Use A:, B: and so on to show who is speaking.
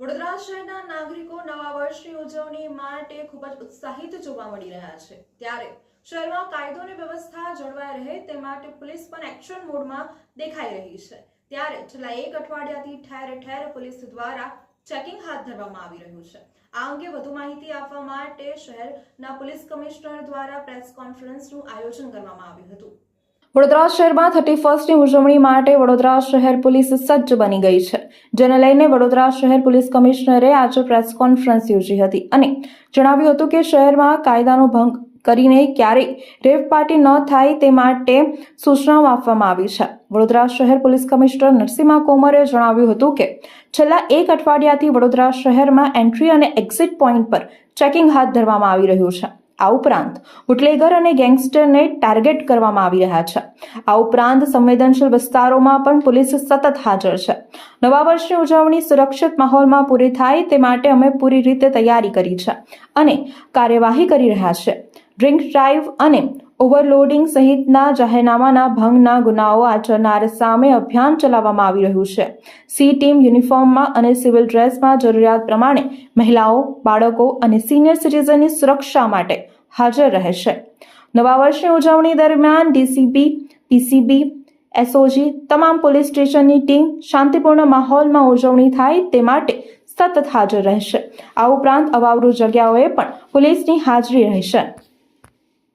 A: વડોદરા શહેરના નાગરિકો નવા વર્ષની ઉજવણી માટે ખૂબ જ ઉત્સાહિત જોવા મળી રહ્યા છે. ત્યારે શહેરમાં કાયદો અને વ્યવસ્થા જળવાઈ રહે તે માટે પોલીસ પણ એક્શન મોડમાં દેખાઈ રહી છે. ત્યારે છેલ્લા એક અઠવાડિયાથી ઠેર ઠેર પોલીસ દ્વારા ચેકિંગ હાથ ધરવામાં આવી રહ્યું છે. આ અંગે વધુ માહિતી આપવા માટે શહેરના પોલીસ કમિશનર દ્વારા પ્રેસ કોન્ફરન્સનું આયોજન કરવામાં આવ્યું હતું. વડોદરા શહેરમાં થર્ટી ફર્સ્ટની ઉજવણી માટે વડોદરા શહેર પોલીસ સજ્જ બની ગઈ છે, જેને લઈને વડોદરા શહેર પોલીસ કમિશનરે આજે પ્રેસ કોન્ફરન્સ યોજી હતી અને જણાવ્યું હતું કે શહેરમાં કાયદાનો ભંગ કરીને ક્યારેય રેવ પાર્ટી ન થાય તે માટે સૂચનાઓ આપવામાં આવી છે. વડોદરા શહેર પોલીસ કમિશનર નરસિંહા કોમરે જણાવ્યું હતું કે છેલ્લા એક અઠવાડિયાથી વડોદરા શહેરમાં એન્ટ્રી અને એક્ઝિટ પોઈન્ટ પર ચેકિંગ હાથ ધરવામાં આવી રહ્યું છે. આ ઉપરાંત બુટલેગર અને ગેંગસ્ટરને ટાર્ગેટ કરવામાં આવી રહ્યા છે. આ ઉપરાંત સંવેદનશીલ વિસ્તારોમાં પણ પોલીસ સતત હાજર છે. નવા વર્ષની ઉજવણી સુરક્ષિત માહોલમાં પૂરી થાય તે માટે અમે પૂરી રીતે તૈયારી કરી છે અને કાર્યવાહી કરી રહ્યા છે. ડ્રિંક ડ્રાઈવ અને ઓવરલોડિંગ સહિતના જાહેરનામાના ભંગના ગુનાઓ આચરનાર સામે અભિયાન ચલાવવામાં આવી રહ્યું છે. સી ટીમ યુનિફોર્મમાં અને સિવિલ ડ્રેસમાં જરૂરિયાત પ્રમાણે મહિલાઓ, બાળકો અને સિનિયર સિટીઝનની સુરક્ષા માટે હાજર રહેશે નવા વર્ષની ઉજવણી દરમિયાન ડીસીબી, પીસીબી, એસઓજી તમામ પોલીસ સ્ટેશનની ટીમ શાંતિપૂર્ણ માહોલમાં ઉજવણી થાય તે માટે સતત હાજર રહેશે. આ ઉપરાંત અવાવરૂ જગ્યાઓએ પણ પોલીસની હાજરી રહેશે.